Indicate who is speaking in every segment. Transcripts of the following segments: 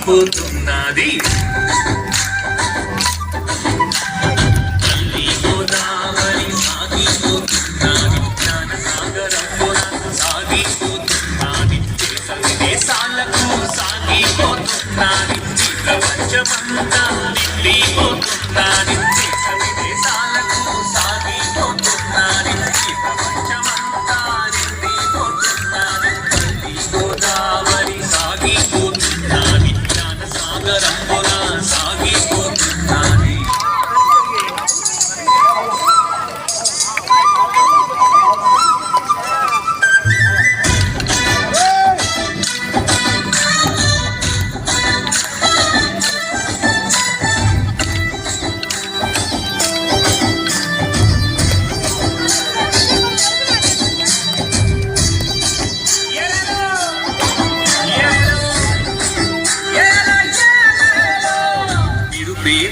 Speaker 1: పారిపోతున్నది సాగిపోతున్నాది. ప్రపంచమంతా వెళ్ళిపోతున్నాది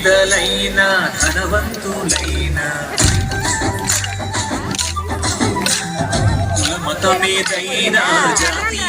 Speaker 1: పేదలైన ధనవంతులైన. మతమేదైనా జాతి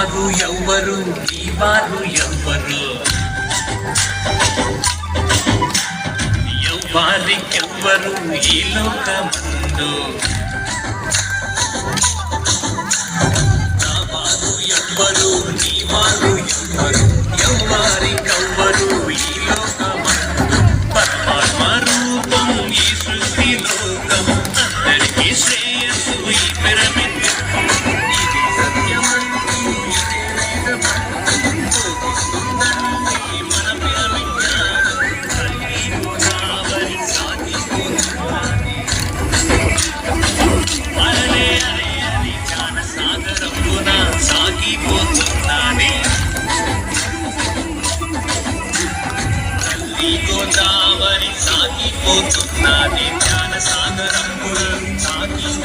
Speaker 1: వారు ఎవరు ఈ వారు ఎవరు ఎవ్వరు ఎవరు ఈ లోకమందు. నా వారు ఎవ్వరు నీ వారు जाती गोदावरी जाती पोचुक नादी ज्ञान सागरम गुळ जाती